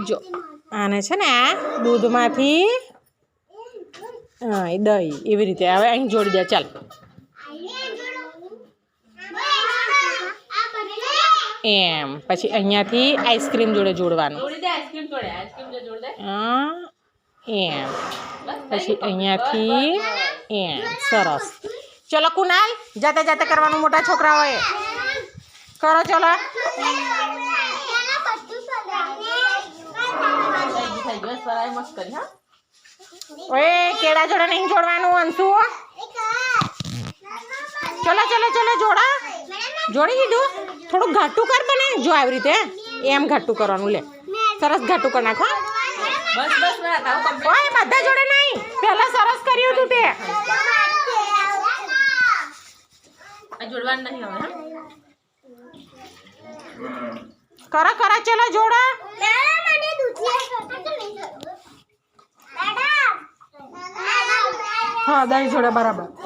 જો આને છે ને આ દૂધમાંથી હા એ દહીં એવી રીતે હવે અહીં જોડી દે ચાલ એમ પછી અહીંયાથી આઈસ્ક્રીમ જોડે જોડવાનું એમ પછી અહીંયાથી એમ સરસ ચલો કુનાલ જાતે જાતે કરવાનું મોટા છોકરાઓએ કરો ચલો ફરાય મત કર હા ઓય કેડા જોડા નહીં જોડવાનું અનસુ ચલો ચલો ચલો જોડા જોડી દીધું થોડું ગાંઠું કર બને જો આવી રીતે એમ ગાંઠું કરવાનું લે સરસ ગાંઠું કર નાખ હા બસ બસ થા ઓય બધા જોડે નહીં પહેલા સરસ કર્યું તું તે આ જોડવાનું નહીં હવે હા કર કરાચેલા જોડા हाँ दही छोड़ा बराबर